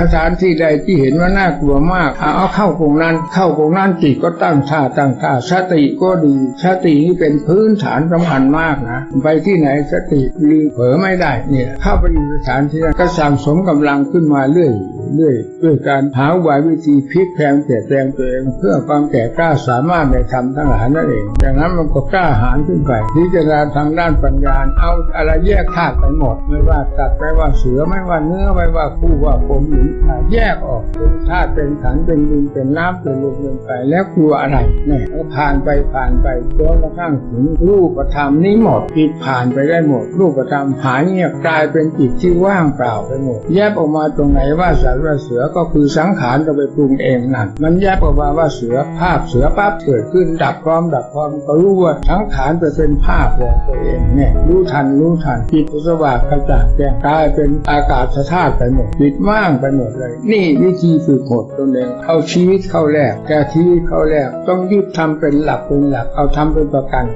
สถานที่ใดที่เห็นว่าน่ากลัวมากเอาเข้าตรงนั้น เข้าตรงนั้นจิตก็ตั้งท่าตั้งท่าสติก็ดีสตินี่เป็นพื้นฐานสำคัญมากนะ ไปที่ไหนสติลืมเผลอไม่ได้เนี่ยเข้าไปอยู่สถานที่นั้นก็สั่งสมกำลังขึ้นมาเรื่อย เรื่อยด้วยการหาอุบายวิธีพลิกแพงเปลี่ยนแปลงตัวเองเพื่อความแก่กล้าสามารถในธรรมทั้งหลายนั่นเองดังนั้นมันก็กล้าหาญขึ้นไปพิจารณาทางด้านปัญญาเอาอะไรแยกธาตุไปหมดไม่ว่าสัตว์ไม่ว่าเสือไม่ว่าเนื้อไม่ว่าผู้ว่าคนหญิงแยกออกเป็นธาตุเป็นขันเป็นดินเป็นน้ำเป็นลมเป็นไฟแล้วกลัวอะไรเนี่ยผ่านไปผ่านไปจนกระทั่งถึงรูปธรรมนี้หมดจิตผ่านไปได้หมด รูปธรรมหายเงียบกลายเป็นจิตที่ว่างเปล่าไปหมดแยกออกมาตรงไหนว่าสัตว่าเสือก็คือสังขารจะไปปรุงเองนั่นมันแยกออกมาว่าเสือภาพเสือปั๊บเกิดขึ้นดับพร้อมดับพร้อมก็รู้ว่าสังขารไปเป็นภาพของตัวเองเนี่ยรู้ทันรู้ทันจิตสว่างกระจ่างแจ้งกลายเป็นอากาศธาตุไปหมดจิตว่างไปหมดเลย นี่วิธีฝึกหดตนเองเอาชีวิตเข้าแลกแก่ชีวิตเข้าแลกต้องยึดทำเป็นหลักเป็นหลักเอาทำเป็นประกัน